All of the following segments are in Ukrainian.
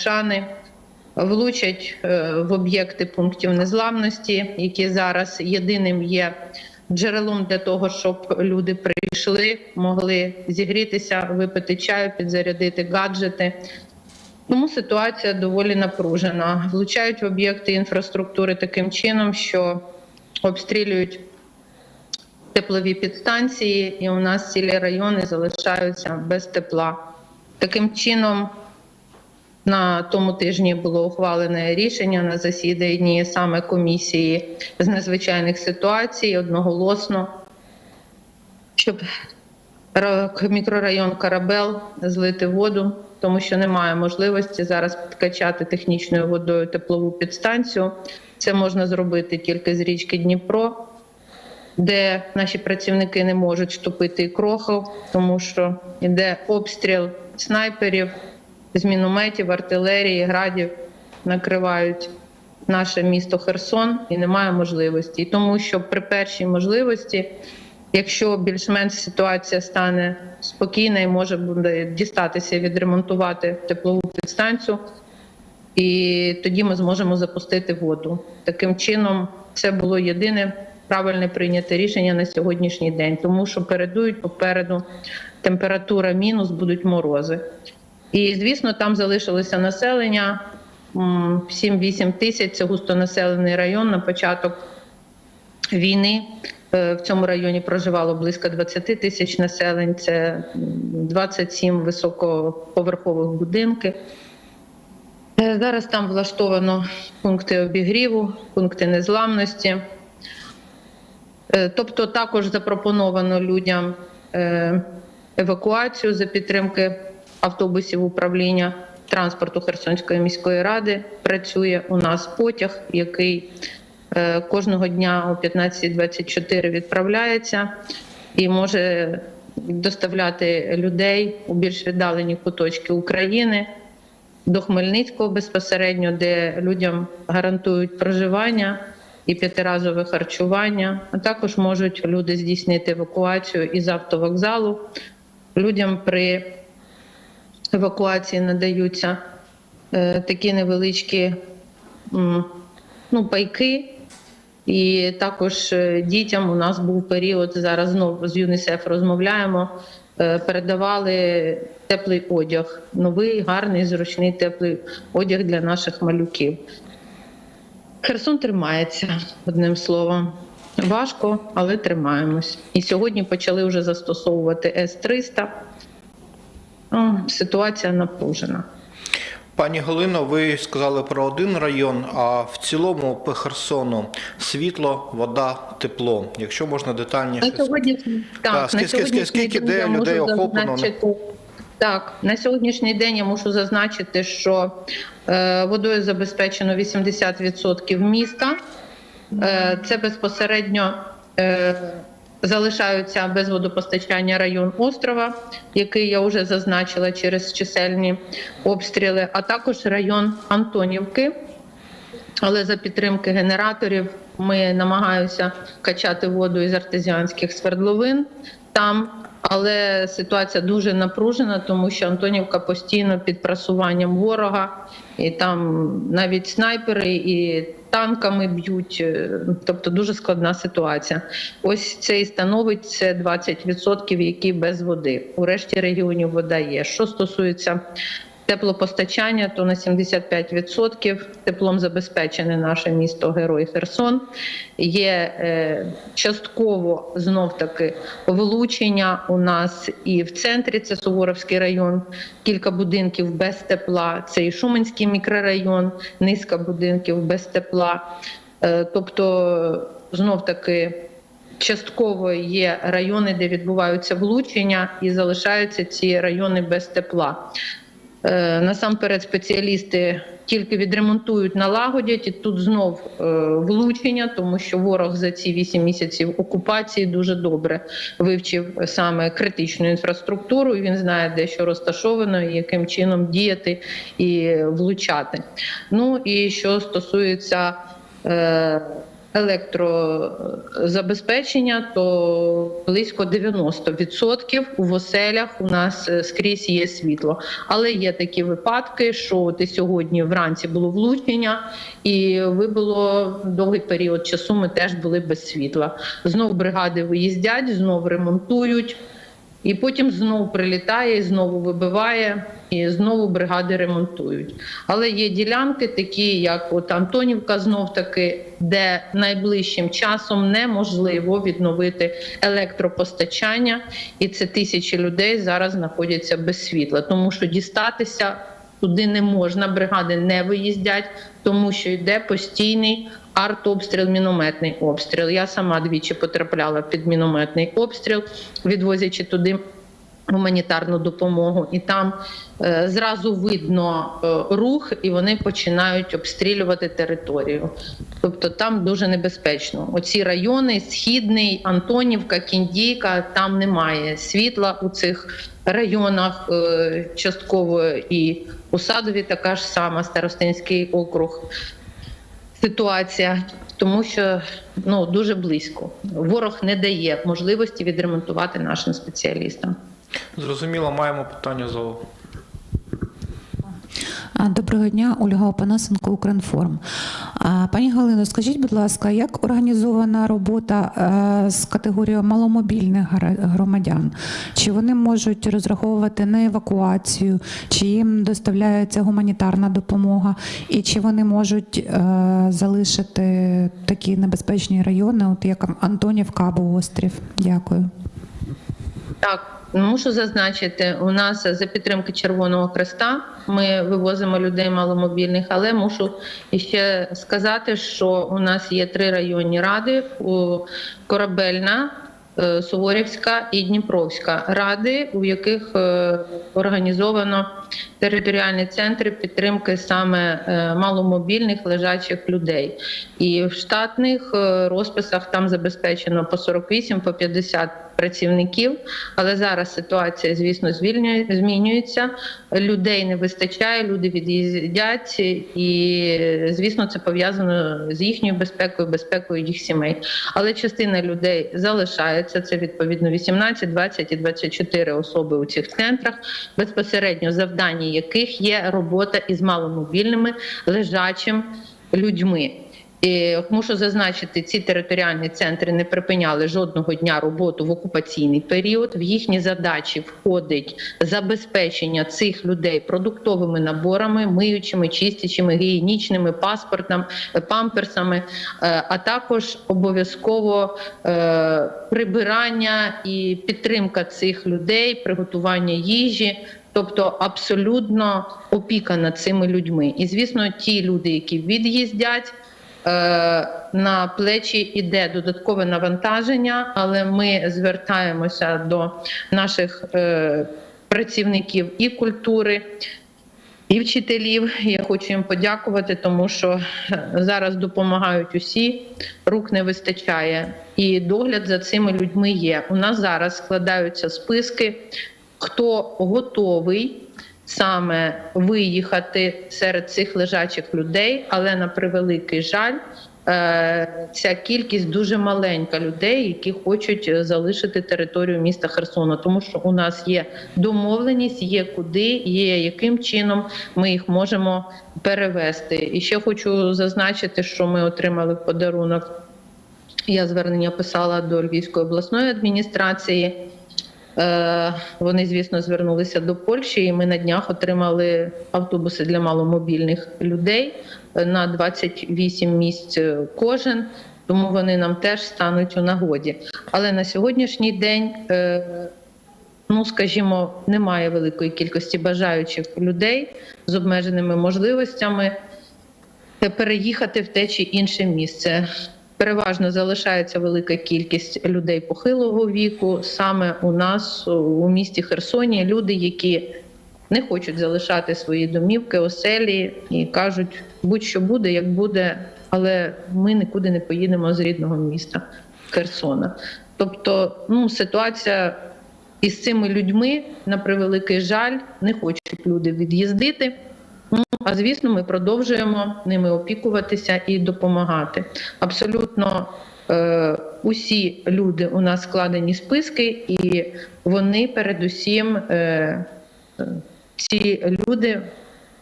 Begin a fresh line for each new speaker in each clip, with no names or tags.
Шани влучать е, в об'єкти пунктів незламності, які зараз єдиним є джерелом для того, щоб люди прийшли, могли зігрітися, випити чаю, підзарядити гаджети. Тому ситуація доволі напружена. Влучають в об'єкти інфраструктури таким чином, що обстрілюють теплові підстанції, і у нас цілі райони залишаються без тепла. Таким чином, на тому тижні було ухвалене рішення на засіданні саме комісії з надзвичайних ситуацій одноголосно, щоб мікрорайон Карабел злити воду, тому що немає можливості зараз підкачати технічною водою теплову підстанцію. Це можна зробити тільки з річки Дніпро, де наші працівники не можуть вступити і кроху, тому що йде обстріл снайперів, з мінометів, артилерії, градів накривають наше місто Херсон і немає можливості. І тому що при першій можливості, якщо більш-менш ситуація стане спокійна і може буде дістатися відремонтувати теплову підстанцію, і тоді ми зможемо запустити воду. Таким чином, це було єдине правильне прийняте рішення на сьогоднішній день, тому що передують попереду температура мінус, будуть морози. І звісно, там залишилося населення 7-8 тисяч. Це густонаселений район. На початок війни е, в цьому районі проживало близько 20 тисяч населень. Це 27 високоповерхових будинків. Е, Зараз там влаштовано пункти обігріву, пункти незламності. Е, Тобто також запропоновано людям евакуацію за підтримки автобусів управління транспорту Херсонської міської ради. Працює у нас потяг, який е, кожного дня о 15.24 відправляється і може доставляти людей у більш віддалені куточки України до Хмельницького безпосередньо, де людям гарантують проживання і п'ятиразове харчування. А також можуть люди здійснити евакуацію із автовокзалу. Людям при евакуації надаються е, такі невеличкі ну, пайки. І також е, дітям у нас був період, зараз знову з ЮНІСЕФ розмовляємо, е, передавали теплий одяг, новий, гарний, зручний теплий одяг для наших малюків. Херсон тримається, одним словом. Важко, але тримаємось. І сьогодні почали вже застосовувати С-300. Ситуація напружена.
Пані Галино, ви сказали про один район, а в цілому по Херсону світло, вода, тепло. Якщо можна детальніше.
На сьогодні
Так,
так,
скільки-
на сьогоднішній
скільки де людей охоплено?
зазначити- Так, на сьогоднішній день я мушу зазначити, що е, водою забезпечено 80% міста. Е, це безпосередньо е, залишаються без водопостачання район острова, який я вже зазначила через чисельні обстріли, а також район Антонівки. Але за підтримки генераторів ми намагаємося качати воду із артезіанських свердловин там. Але ситуація дуже напружена, тому що Антонівка постійно під просуванням ворога, і там навіть снайпери і танками б'ють. е, Тобто дуже складна ситуація. Ось це і становить це 20%, які без води. У решті регіонів вода є. Що стосується теплопостачання, то на 75% теплом забезпечене наше місто Герой Херсон. Є е, частково знов таки влучення у нас і в центрі це Суворовський район, кілька будинків без тепла. Це і Шуменський мікрорайон, низка будинків без тепла. Е, тобто, знов таки. Частково є райони, де відбуваються влучення, і залишаються ці райони без тепла. Е, Насамперед, спеціалісти тільки відремонтують, налагодять, і тут знов е, влучення, тому що ворог за ці 8 місяців окупації дуже добре вивчив саме критичну інфраструктуру. і Він знає, де що розташовано, і яким чином діяти і влучати. Ну і що стосується е, електрозабезпечення, то близько 90% в оселях у нас е, скрізь є світло. Але є такі випадки, що ти сьогодні вранці було влучення, і вибило довгий період часу. Ми теж були без світла. Знов бригади виїздять, знов ремонтують. І потім знову прилітає, і знову вибиває, і знову бригади ремонтують. Але є ділянки, такі як от Антонівка, знов таки, де найближчим часом неможливо відновити електропостачання, і це тисячі людей зараз знаходяться без світла, тому що дістатися туди не можна, бригади не виїздять, тому що йде постійний артобстріл, мінометний обстріл. Я сама двічі потрапляла під мінометний обстріл, відвозячи туди гуманітарну допомогу, і там е, зразу видно е, рух, і вони починають обстрілювати територію. Тобто там дуже небезпечно. Оці райони, Східний, Антонівка, Кіндійка, там немає світла у цих районах е, частково і у Садові така ж сама Старостинський округ ситуація, тому що ну дуже близько. Ворог не дає можливості відремонтувати нашим спеціалістам.
Зрозуміло, маємо питання залу.
Доброго дня, Ольга Опанасенко, Укрінформ. Пані Галино, скажіть, будь ласка, як організована робота е, з категорією маломобільних громадян? Чи вони можуть розраховувати на евакуацію, чи їм доставляється гуманітарна допомога, і чи вони можуть е, залишити такі небезпечні райони, от як Антонівка або Острів? Дякую.
Так, мушу зазначити, у нас за підтримки Червоного Хреста ми вивозимо людей маломобільних, але мушу ще сказати, що у нас є три районні ради: Корабельна. е, Суворівська і Дніпровська ради, у яких е, організовано територіальні центри підтримки саме е, маломобільних лежачих людей. І в штатних е, розписах там забезпечено по 48, по 50 працівників. Але зараз ситуація, звісно, змінюється. Людей не вистачає, люди від'їздять, і звісно, це пов'язано з їхньою безпекою, безпекою їх сімей. Але частина людей залишається. Це відповідно 18, 20 і 24 особи у цих центрах, безпосередньо завдання яких є робота із маломобільними лежачим людьми. І мушу зазначити, ці територіальні центри не припиняли жодного дня роботу в окупаційний період. В їхні задачі входить забезпечення цих людей продуктовими наборами, миючими, чистячими, гігієнічними, паспортом, памперсами, е, а також обов'язково е, прибирання і підтримка цих людей, приготування їжі. Тобто абсолютно опіка над цими людьми. І звісно, ті люди, які від'їздять, е, на плечі йде додаткове навантаження, але ми звертаємося до наших е, працівників і культури. І вчителів я хочу їм подякувати, тому що е, зараз допомагають усі, рук не вистачає, і догляд за цими людьми є. У нас зараз складаються списки, хто готовий саме виїхати серед цих лежачих людей, але на превеликий жаль. е, Ця кількість дуже маленька людей, які хочуть е, залишити територію міста Херсона, тому що у нас є домовленість, є куди, є яким чином ми їх можемо перевести. І ще хочу зазначити, що ми отримали подарунок. Я звернення писала до Львівської обласної адміністрації. Е, Вони, звісно, звернулися до Польщі, і ми на днях отримали автобуси для маломобільних людей е, на 28 місць е, кожен. Тому вони нам теж стануть у нагоді. Але на сьогоднішній день, ну скажімо, немає великої кількості бажаючих людей з обмеженими можливостями переїхати в те чи інше місце. Переважно залишається велика кількість людей похилого віку. Саме у нас у місті Херсоні люди, які не хочуть залишати свої домівки, оселі і кажуть, будь-що буде, як буде, але ми нікуди не поїдемо з рідного міста Херсона. Тобто, ну ситуація із цими людьми на превеликий жаль не хочуть люди від'їздити. А звісно, ми продовжуємо ними опікуватися і допомагати. Абсолютно е, усі люди у нас складені списки, і вони передусім е, е, ці люди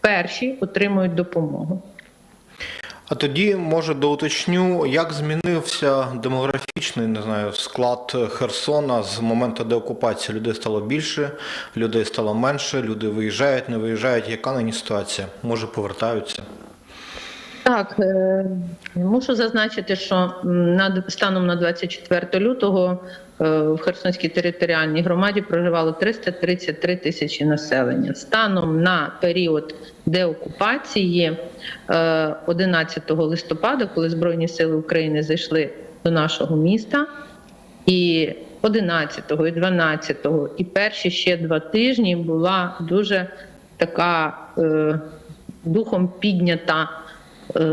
перші отримують допомогу.
А тоді, може, доуточню, як змінився демографічний не знаю, склад Херсона з моменту деокупації? Людей стало більше, людей стало менше, люди виїжджають, не виїжджають. Яка нині ситуація? Може, повертаються?
Так, е, мушу зазначити, що м, на станом на 24 лютого е, в Херсонській територіальній громаді проживало 333 тисячі населення. Станом на період деокупації е, 11 листопада, коли Збройні сили України зайшли до нашого міста, і 11-го, і 12-го, і перші ще два тижні була дуже така е, духом піднята е,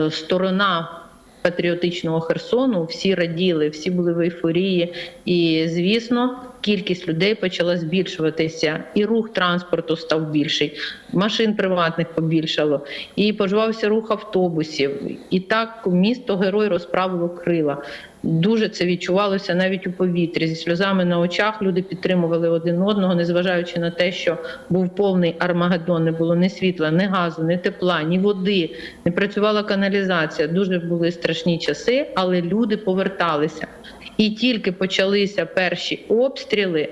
сторона патріотичного Херсону. Всі раділи, всі були в ейфорії. І, звісно, кількість людей почала збільшуватися, і рух транспорту став більший, машин приватних побільшало, і поживався рух автобусів. І так місто герой розправило крила. Дуже це відчувалося навіть у повітрі. Зі сльозами на очах люди підтримували один одного, незважаючи на те, що був повний армагеддон, не було ні світла, ні газу, ні тепла, ні води, не працювала каналізація. Дуже були страшні часи, але люди поверталися. І тільки почалися перші обстріли.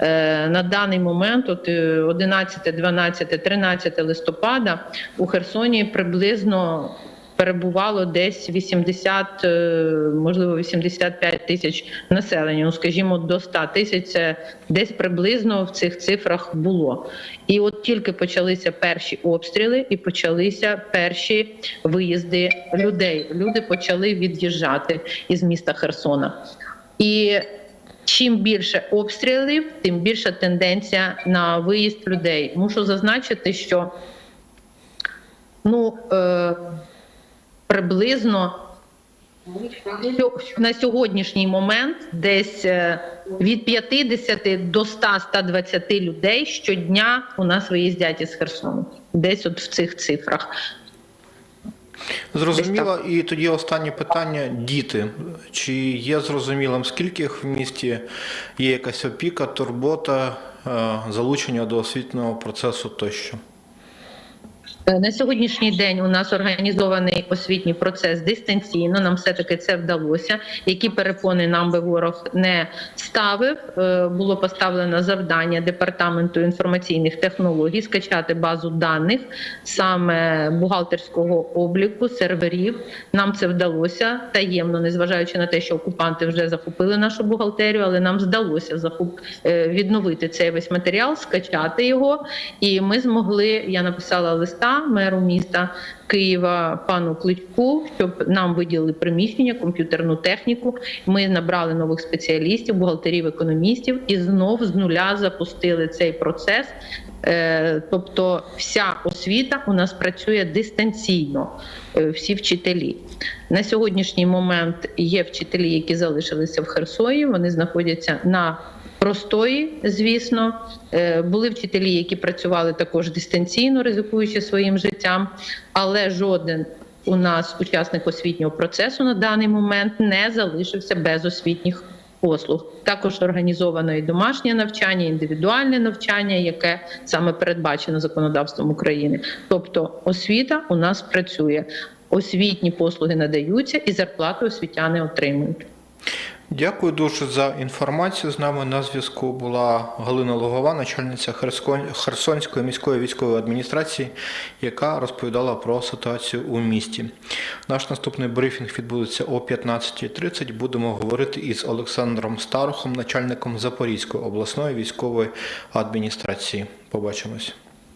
е, На даний момент, от е, 11, 12, 13 листопада, у Херсоні приблизно перебувало десь 80, е, можливо, 85 тисяч населення. Ну, скажімо, до 100 тисяч це десь приблизно в цих цифрах було. І от тільки почалися перші обстріли і почалися перші виїзди людей. Люди почали від'їжджати із міста Херсона. І чим більше обстрілів, тим більша тенденція на виїзд людей. Мушу зазначити, що ну, е, приблизно на сьогоднішній момент десь е, від 50 до 100-120 людей щодня у нас виїздять із Херсону. Десь от в цих цифрах.
Зрозуміло. І тоді останнє питання: діти. Чи є зрозумілим, скільки їх в місті є якась опіка, турбота, е, залучення до освітнього процесу тощо?
Е, На сьогоднішній день у нас організований освітній процес дистанційно. Нам все таки це вдалося. Які перепони нам би ворог не ставив, е, було поставлено завдання департаменту інформаційних технологій скачати базу даних саме бухгалтерського обліку серверів. Нам це вдалося таємно, незважаючи на те, що окупанти вже захопили нашу бухгалтерію, але нам вдалося захоп... е, відновити цей весь матеріал, скачати його. І ми змогли. Я написала листа меру міста Києва пану Кличку, щоб нам виділили приміщення, комп'ютерну техніку. Ми набрали нових спеціалістів, бухгалтерів, економістів і знов з нуля запустили цей процес. Е, Тобто, вся освіта у нас працює дистанційно, е, всі вчителі. На сьогоднішній момент є вчителі, які залишилися в Херсоні. Вони знаходяться на простої, звісно. Е, Були вчителі, які працювали також дистанційно, ризикуючи своїм життям, але жоден у нас учасник освітнього процесу на даний момент не залишився без освітніх послуг. Також організовано і домашнє навчання, індивідуальне навчання, яке саме передбачено законодавством України. Тобто освіта у нас працює, освітні послуги надаються і зарплату освітяни отримують.
Дякую дуже за інформацію. З нами на зв'язку була Галина Логова, начальниця Херсонської міської військової адміністрації, яка розповідала про ситуацію у місті. Наш наступний брифінг відбудеться о 15.30. Будемо говорити із Олександром Старохом, начальником Запорізької обласної військової адміністрації. Побачимось.